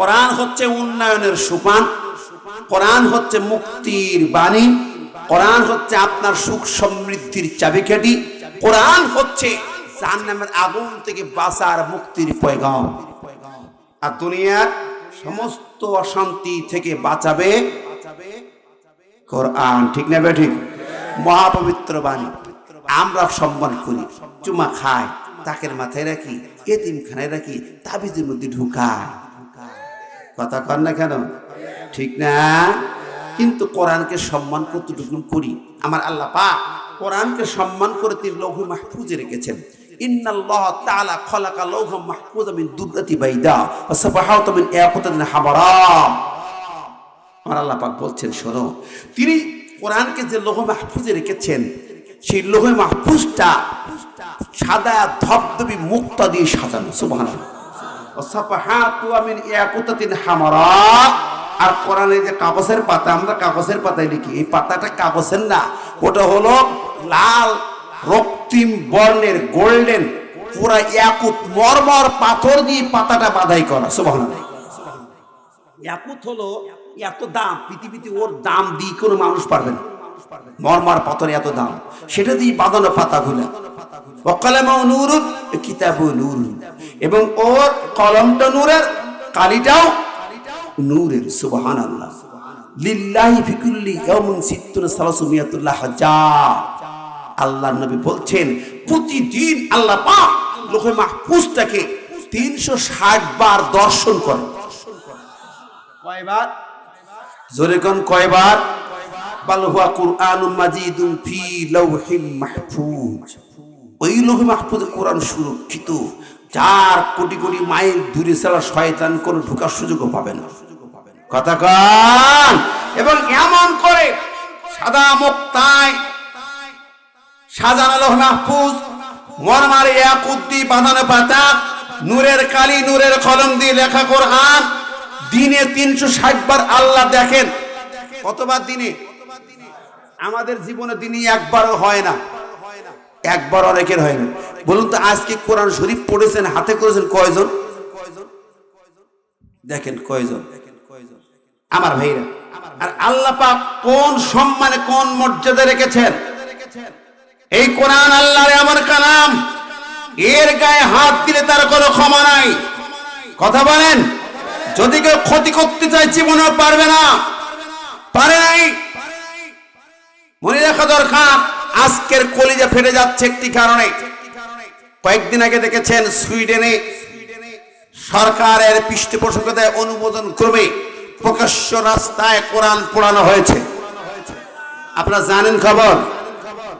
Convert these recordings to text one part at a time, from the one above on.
কোরআন হচ্ছে উন্নয়নের সুপান, কোরআন হচ্ছে মুক্তির বাণী, কোরআন হচ্ছে আপনার সুখ সমৃদ্ধির চাবিকাঠি, কোরআন হচ্ছে আগুন থেকে বাঁচার মুক্তির পয়গাম। আর দুনিয়ার সমস্ত অশান্তি থেকে বাঁচাবে কোরআন, ঠিক না বে ঠিক? মহাপবিত্র বাণী। আমরা সম্মান করি, চুমা খাই, তাকের মাথায় রাখি, এতিমখানায় রাখি, তাবিজের মধ্যে ঢুকায় কথা কর না কেন? ঠিক না? কিন্তু কোরআনকে সম্মান কতটুকু করি? আমার আল্লাহ পা কোরআনকে সম্মান করে তিনি লৌহ মাহফুজে রেখেছেন। মাহফুজ বাইদা আমার বলছেন তিনি যে মাহফুজে রেখেছেন, সেই মাহফুজটা সাদা ধবধবি মুক্তা দিয়ে সাজানো ইয়াকুতাতিন আর কোরআনে যে কাগজের পাতা, আমরা কাগজের লিখি। এই পাতাটা কাগজের না, ওটা হলো লাল রক্তিম বর্ণের গোল্ডেন, পুরা ইয়াকুত মরমর পাথর দিয়ে পাতাটা বাধাই করা। সুবহানাল্লাহ। ইয়াকুত হলো, এত দাম, পৃথিবীতে ওর দাম দিয়ে কোনো মানুষ পারবে না। মরমার পাথর এত দাম। সেটা দিয়ে বাঁধানো পাতাগুলো অকালামাও নূরুন কিতাবু নূরুন। এবং ওর কলমটা নূরের কালিটাও নূরের সুবহান আল্লাহ লিল্লাহি ফিকুল্লি ইয়াউমিন সিত্তুন হাজার আল্লাহর নবী বলছেন প্রতিদিন আল্লাহ পাক লোহে মাহফুজটাকে তিনশো ষাট বার দর্শন করেন। কয়বার? জোরে কোন কয়বার? বাল হুয়া ফি মাহফুজ। ওই কোরআন সুরক্ষিত। চার কোটি কোটি মাইল দূরে ছাড়া শয়তান ঢোকার সুযোগও পাবে না। কথা কান? এবং এমন করে সাদা মুক্তায় মাহফুজ মরমারে ইয়াকুদ্দি বাঁধানো পাতা, নূরের কালি, নূরের কলম দিয়ে লেখা কোরআন, দিনে তিনশো ষাট বার আল্লাহ দেখেন। কতবার দিনে? আমাদের জীবনে দিনই একবারও হয় না। একবার অনেকের হয় না। বলুন তো, আজকে কোরআন শরীফ পড়েছেন, হাতে করেছেন কয়জন? দেখেন কয়জন। আমার ভাইরা, আর আল্লাহ পাক কোন সম্মানে, কোন মর্যাদা রেখেছেন? এই কোরআন আল্লাহর এমন কালাম, এর গায়ে হাত দিলে তার কোনো ক্ষমা নাই। কথা বলেন? যদি কেউ ক্ষতি করতে চায়, জীবনেও পারবে না। পারে নাই? মনে রাখা দরকার, আজকের কলিজা ফেটে যাচ্ছে একটি কারণে। কয়েকদিন আগে দেখেছেন সুইডেনে সরকারের পৃষ্ঠপোষকতায় অনুমোদন ক্রমে প্রকাশ্য রাস্তায় কোরআন পোড়ানো হয়েছে। আপনারা জানেন খবর?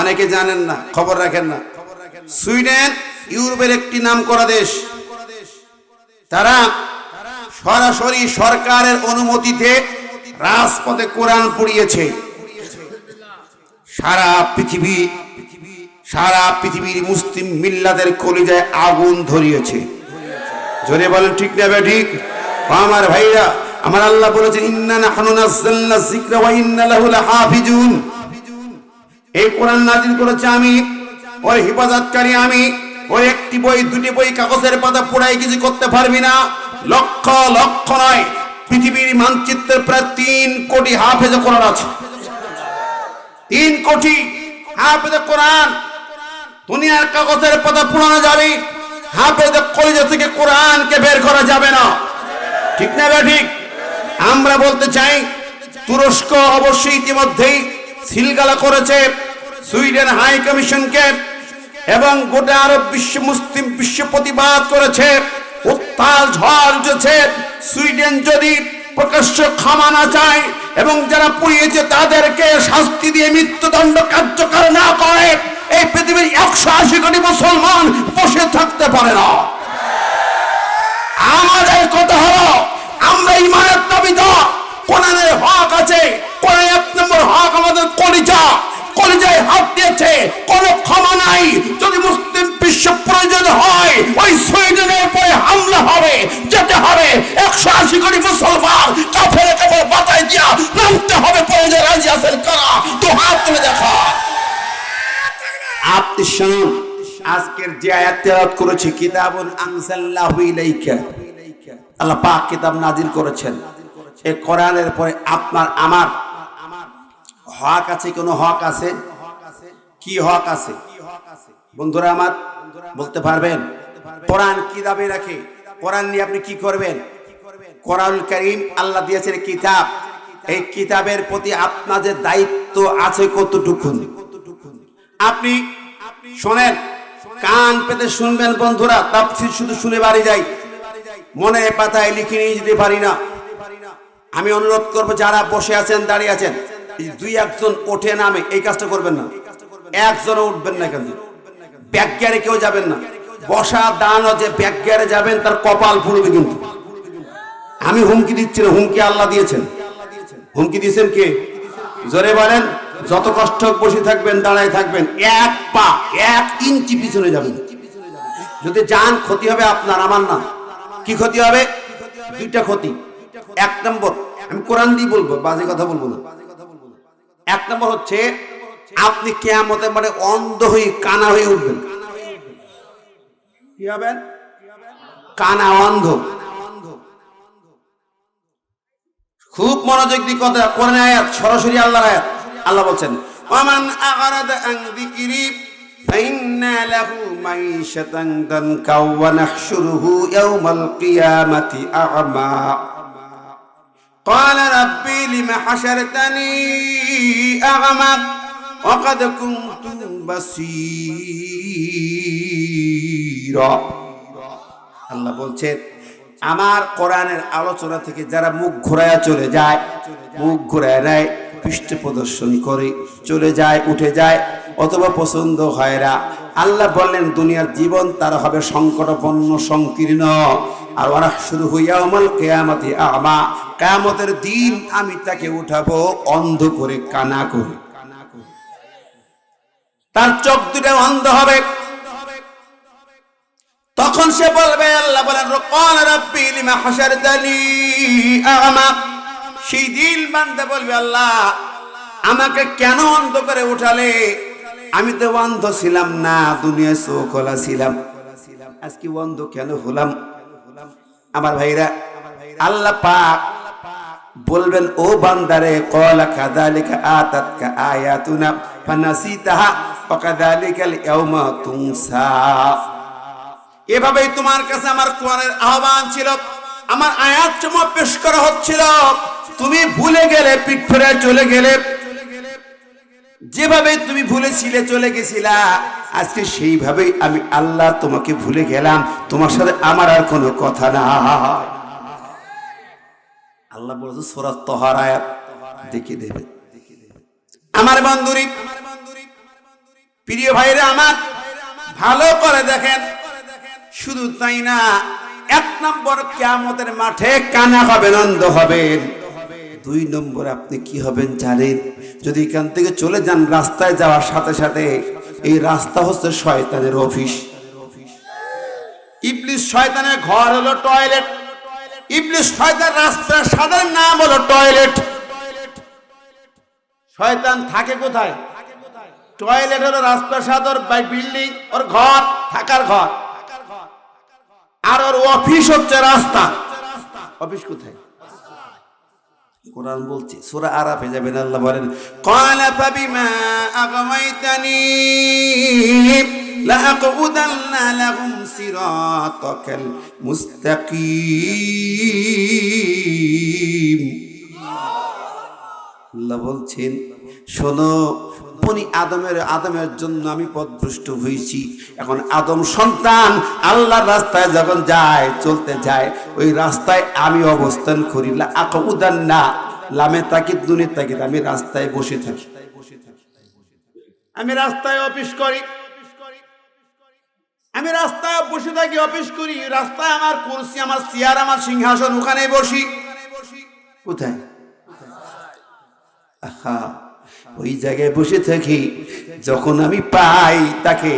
অনেকে জানেন না, খবর রাখেন না। সুইডেন ইউরোপের একটি নাম করা দেশ। তারা সরাসরি সরকারের অনুমতিতে রাজপথে কোরআন পড়িয়েছে। সারা পৃথিবী, সারা পৃথিবীর মুসলিম মিল্লাদের কলিজায় আগুন ধরিয়েছে। জোরে বলেন ঠিক না ঠিক আমার ভাইরা, আমার আল্লাহ বলেছেন, ইন্না নাহনু নাযালনা যিকরা ওয়া ইন্না লাহু লাহাফিজুন। এই কোরআন নাজিল করেছে আমি, ওর হিফাজতকারী আমি, ওর একটি বই, দুটি বই কাগজের পাতা পোড়াই কিছু করতে পারবি না। লক্ষ লক্ষ নয়, পৃথিবীর মানচিত্রের প্রায় তিন কোটি হাফেজ কোরআন আছে। তিন কোটি হাফেজ কোরআন, দুনিয়ার কাগজের পাতা পুরানো যাবে হাফেজ কলেজা থেকে কোরআনকে বের করা যাবে না। ঠিক না ঠিক? আমরা বলতে চাই, তুরস্ক অবশ্যই ইতিমধ্যেই সিলগালা করেছে সুইডেন হাই কমিশনকে এবং গোটা আরব বিশ্ব মুসলিম বিশ্ব প্রতিবাদ করেছে। উত্তাল ঝড় উঠেছে সুইডেন যদি প্রকাশ্য ক্ষমা চায় এবং যারা পুড়িয়েছে তাদেরকে শাস্তি দিয়ে মৃত্যুদণ্ড কার্যকর না করে, এই পৃথিবীর একশো আশি কোটি মুসলমান বসে থাকতে পারে না। আমাদের কথা হলো, আমরা ইমানের দাবিদা কোরআনের হক আছে, কোরআন এক নম্বর হক আমাদের কলিজা। কলিজায় হাত দিয়েছে, কোনো ক্ষমা নাই। যদি মুসলিম বিশ্ব প্রয়োজন হয়, ওই সুইডেনের উপরে হামলা হবে, যেতে হবে। একশো আশি কোটি মুসলমান কাফের কেবল বাতায় দিয়া নামতে হবে প্রয়োজন রাজি আছেন কারা? তো হাত তুলে দেখা। আপনি শুনুন, আজকের যে আয়াত তেলাওয়াত করেছে, কিতাবুন আনসাল্লাহু ইলাইকা। আল্লাহ পাক কিতাব নাজিল করেছেন। এই কোরআনের পরে আপনার, আমার হক আছে, কোনো হক আছে? কি হক আছে? বন্ধুরা আমার, বলতে পারবেন, কোরআন কি দাবি রাখে? কোরআন নিয়ে আপনি কি করবেন? কোরআন করিম আল্লাহ দিয়েছেন কিতাব। এই কিতাবের প্রতি আপনাদের দায়িত্ব আছে কতটুকু আপনি শোনেন, কান পেতে শুনবেন বন্ধুরা, তাফসির শুধু শুনে বাড়ি যাই। মনে পাতায় লিখে নিয়ে যেতে পারি না। আমি অনুরোধ করব, যারা বসে আছেন, দাঁড়িয়ে আছেন দুই একজন ওঠে নামে এই কাজটা করবেন না। একজনও উঠবেন না কেন? ব্যাগিয়ারে কেউ যাবেন না। বসা দান যে ব্যাগিয়ারে যাবেন, তার কপাল ফুলবে কিন্তু। আমি হুমকি দিচ্ছি না, হুমকি আল্লাহ দিয়েছেন। হুমকি দিয়েছেন কে? জোরে বলেন, যত কষ্ট বসে থাকবেন, দাঁড়ায় থাকবেন, এক পা, এক ইঞ্চি পিছনে যাবেন। যদি যান, ক্ষতি হবে আপনার, আমার না। কি ক্ষতি হবে? দুইটা ক্ষতি। এক নম্বর, আমি কোরআন দিয়ে বলব, বাজে কথা বলব না। এক নম্বর হচ্ছে, আপনি কেয়ামতের মানে অন্ধ হয়ে, কানা হয়ে উঠবেন। কি হবেন? কানা অন্ধ। খুব মনোযোগ দিয়ে কথা কোরআন আয়াত, সরাসরি আল্লাহর আয়াত। আল্লাহ বলছেন ওমান আগারাদা আন যিকরি, ফাইন্না লাহু মাইশাতান নাহশুরুহু কিয়ামাতি আ'মা। قال ربي لم حشرتني أعمى وقد كنت بصيرا আল্লাহ বলছেন আমার কোরআনের আলোচনা থেকে যারা মুখ ঘোরায়া চলে যায় মুখ ঘোরায় নেয় পৃষ্ঠ প্রদর্শন করে চলে যায় উঠে যায় অথবা পছন্দ হয় না আল্লাহ বললেন, দুনিয়ার জীবন তার হবে সংকটপন্ন সংকীর্ণ। আর ওরা শুরু হইয়া অমল কেয়ামতি আমা। কেয়ামতের দিন আমি তাকে উঠাবো অন্ধ করে, কানা করে। তার চোখ দুটো অন্ধ হবে। তখন সে বলবে, আল্লাহ বলেন, রকন রব্বি, লিমা হাসারতানি আমা। সেই দিন বান্দা বলবে, আল্লাহ, আমাকে কেন অন্ধ করে উঠালে? আমি তো অন্ধ ছিলাম না, দুনিয়ায় চোখলা ছিলাম। আজকে অন্ধ কেন হলাম? আমার ভাইরা, আল্লাহ পাক বলবেন, ও বান্দারে, কলা কাদালিকা আতাতকা আয়াতুনা ফানাসিতাহা ওয়া কাদালিকাল ইয়াউমা তুনসা। এভাবেই তোমার কাছে আমার কোরআনের আহ্বান ছিল, আমার আয়াত জমা পেশ করা হচ্ছিল। তুমি ভুলে গেলে, পিঠ ফেরে চলে গেলে যেভাবে তুমি ভুলেছিলে, চলে গেছিলা, আজকে সেইভাবেই আমি আল্লাহ তোমাকে ভুলে গেলাম। তোমার সাথে আমার আর কোনো কথা না। আল্লাহ বলেছে সোরাত তহার আয়াত দেখে দেবে। আমার বন্ধুরি, প্রিয় ভাইরা আমার, ভালো করে দেখেন। শুধু তাই না, এক নম্বর কেয়ামতের মাঠে কানা হবেন অন্ধ হবেন দুই নম্বর আপনি কি হবেন জানেন? যদি এখান থেকে চলে যান রাস্তায় যাওয়ার সাথে সাথে, এই রাস্তা হচ্ছে শয়তানের অফিস। ইবলিস শয়তানের ঘর হলো টয়লেট। ইবলিস শয়তান রাস্তার সাধারণ নাম হলো টয়লেট। শয়তান থাকে কোথায়? টয়লেট হলো রাজপ্রাসাদ ওর বিল্ডিং, ওর ঘর, থাকার ঘর। আর ওর অফিস হচ্ছে রাস্তা। অফিস কোথায়? কোরআন বলছে সূরা আরাফে যাবেন আল্লাহ বলেন কয়লা পাবি মা আগমাইতানি মুস্তাকিম। আল্লাহ বলছেন, শোনো, বনি আদমের আদমের জন্য আমি পদভ্রষ্ট হয়েছি। এখন আদম সন্তান, আল্লাহর রাস্তায় যখন যায়, চলতে যায়, ওই রাস্তায় আমি অবস্থান করি। উদান না লামে তাকিদ, দুনে তাকিদ। আমি রাস্তায় বসে থাকি। আমি রাস্তায় অফিস করি। আমি রাস্তায় বসে থাকি, অফিস করি। রাস্তায় আমার কুরসি, আমার চেয়ার, আমার সিংহাসন ওখানে বসি। কোথায়? ওই জায়গায় বসে থাকি, যখন আমি পাই তাকে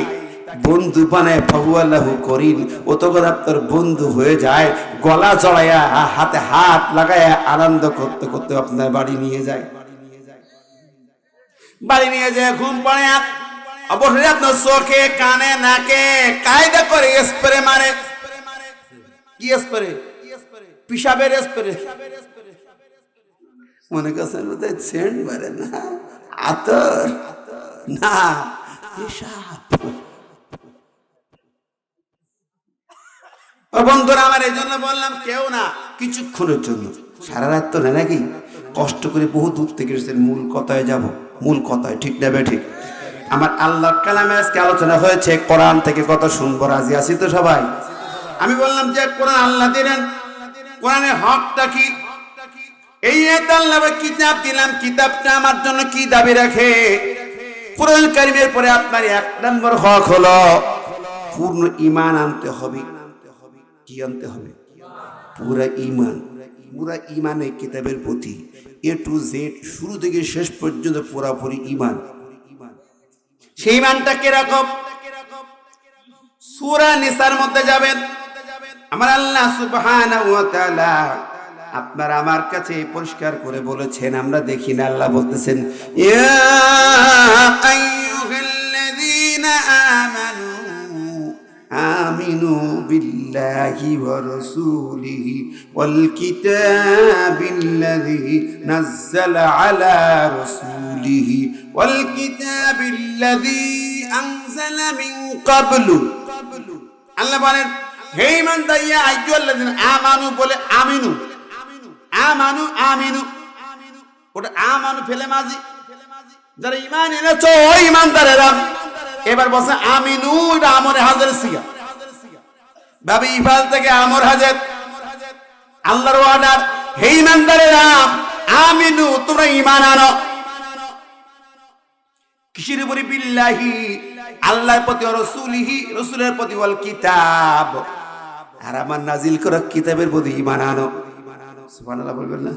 বন্ধু বানায় আল্লাহ করিন ও তখন আপনার বন্ধু হয়ে যায়, গলা চড়াইয়া হাতে হাত লাগায়, আনন্দ করতে করতে আপনার বাড়ি নিয়ে যায়। বাড়ি নিয়ে যায়, ঘুম পড়ে অবশ্যই আপনার চোখে, কানে, নাকে কায়দা করে স্প্রে মারে। কি স্প্রে পিসাবের স্প্রে মনে করছেন বোধহয় সেন্ট মারে না। আতর। না, পেশাব। বন্ধুরা, আমার এই জন্য বললাম কেউ না, কিছুক্ষণের জন্য। সারা রাত তো না নাকি? কষ্ট করে বহু দূর থেকে এসেছেন মূল কথায় যাব। মূল কথায়, ঠিক নেবে ঠিক? আমার আল্লাহ কালামে আজকে আলোচনা হয়েছে, কোরআন থেকে কত শুনব, রাজি আছি তো সবাই? আমি বললাম যে, কোরআন আল্লাহ দিলেন। কোরআনের হকটা কি? এই আল্লাহ কিতাব দিলাম, কিতাবটা আমার জন্য কি দাবি রাখে? কোরআন কারিমের পরে আপনার এক নম্বর হক হলো, পূর্ণ ইমান আনতে হবে। কি আনতে হবে? পুরা ইমান পুরা ইমানে কিতাবের প্রতি। এ টু জেড শুরু থেকে শেষ পর্যন্ত পুরাপুরি ইমান সেই ইমানটা কীরকম সূরা নিসার মধ্যে যাবেন। আমার আল্লাহ সুবহানাহু ওয়া তাআলা আপনার আমার কাছে পরিষ্কার করে বলেছেন, আমরা দেখি না, আল্লাহ বলতেছেন আমিনু বিল্লাহি ওয়া রাসূলিহি ওয়াল কিতাবিল্লাযী নাযালা আলা রাসূলিহি ওয়াল কিতাবিল্লাযী আনজালা মিন ক্বাবলু। আল্লাহ বলেন, হে ইমান দাইয়া আইয়ুল্লাযীনা আমানু বলে আমিনু। আমানু, আমিনু। ওটা আমানু ফেলে মাঝি যারা ইমান ওই ইমানদারেরা। এবার বলছে, আমিনু এটা আমরে হাজার সিগা। ভাবি ইফাল থেকে আমর হাজার। আল্লাহর হে ইমানদারেরা, আমিনু, তোমরা ইমান আনো। কিসের উপরে? বিল্লাহি, আল্লাহর প্রতি রসুলিহি, রসুলের প্রতি ওয়াল কিতাব। আর আমার নাজিল করা কিতাবের প্রতি ইমান আনো। সুবহানাল্লাহ বলবেন না?